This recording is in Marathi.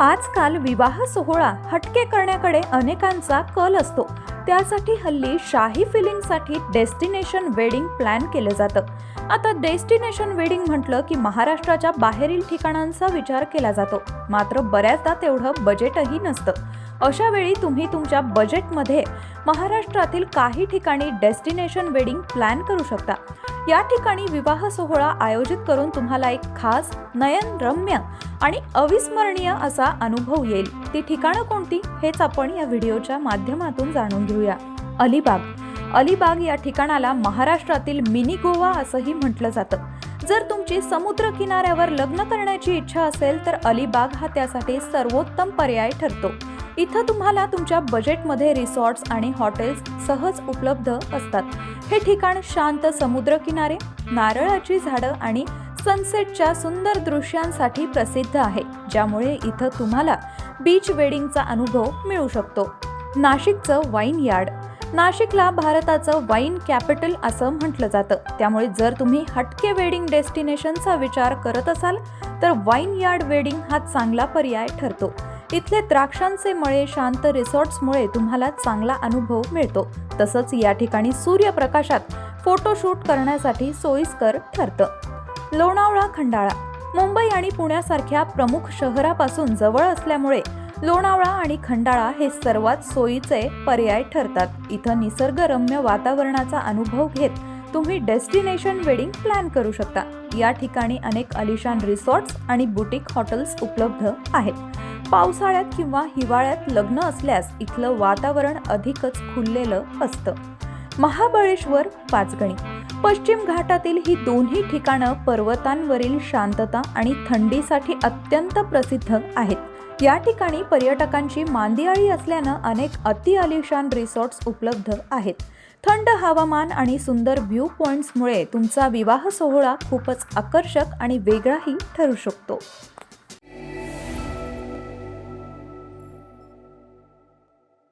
आजकाल विवाह सोहळा हटके करण्याकडे अनेकांचा कल असतो. त्यासाठी हल्ली शाही फिलिंगसाठी डेस्टिनेशन वेडिंग प्लॅन केलं जातं. आता डेस्टिनेशन वेडिंग म्हटलं की महाराष्ट्राच्या बाहेरील ठिकाणांचा विचार केला जातो. मात्र बऱ्याचदा तेवढं बजेटही नसतं. अशा वेळी तुम्ही तुमच्या बजेटमध्ये महाराष्ट्रातील काही ठिकाणी डेस्टिनेशन वेडिंग प्लॅन करू शकता. या ठिकाणी विवाह सोहळा आयोजित करून तुम्हाला एक खास नयनरम्य आणि अविस्मरणीय असा अनुभव येईल. ती ठिकाणं कोणती? हेच आपण या व्हिडिओच्या माध्यमातून जाणून घेऊया. अलिबाग. अलिबाग या ठिकाणाला महाराष्ट्रातील मिनी गोवा असंही म्हटलं जातं. जर तुमची समुद्र किनाऱ्यावर लग्न करण्याची इच्छा असेल तर अलिबाग हा त्यासाठी सर्वोत्तम पर्याय ठरतो. इथं तुम्हाला तुमच्या बजेटमध्ये रिसॉर्ट्स आणि हॉटेल्स सहज उपलब्ध असतात. हे ठिकाण शांत समुद्रकिनारे नारळाची झाडं आणि सनसेटच्या सुंदर दृश्यांसाठी प्रसिद्ध आहे ज्यामुळे इथं तुम्हाला बीच वेडिंगचा अनुभव मिळू शकतो. नाशिकचं वाईन यार्ड. नाशिकला भारताचं वाईन कॅपिटल असं म्हटलं जातं. त्यामुळे जर तुम्ही हटके वेडिंग डेस्टिनेशनचा विचार करत असाल तर वाईन यार्ड वेडिंग हा चांगला पर्याय ठरतो. इथले द्राक्षांचे मळे शांत रिसॉर्ट्समुळे तुम्हाला चांगला अनुभव मिळतो. तसंच या ठिकाणी सूर्यप्रकाशात फोटोशूट करण्यासाठी सोयीस्कर ठरतं. लोणावळा खंडाळा. मुंबई आणि पुण्यासारख्या प्रमुख शहरापासून जवळ असल्यामुळे लोणावळा आणि खंडाळा हे सर्वात सोयीचे पर्याय ठरतात. इथं निसर्गरम्य वातावरणाचा अनुभव घेत तुम्ही डेस्टिनेशन वेडिंग प्लॅन करू शकता. या ठिकाणी अनेक अलिशान रिसॉर्ट्स आणि बुटीक हॉटेल्स उपलब्ध आहेत. पावसाळ्यात किंवा हिवाळ्यात लग्न असल्यास इथलं वातावरण अधिकच खुललेलं असतं. महाबळेश्वर पाचगणी. पश्चिम घाटातील ही दोन्ही ठिकाणं पर्वतांवरील शांतता आणि थंडीसाठी अत्यंत प्रसिद्ध आहेत. या ठिकाणी पर्यटकांची मांदियाळी असल्यानं अनेक अतिआलिशान रिसॉर्ट्स उपलब्ध आहेत. थंड हवामान आणि सुंदर व्ह्यू पॉइंट्समुळे तुमचा विवाह सोहळा खूपच आकर्षक आणि वेगळाही ठरू शकतो.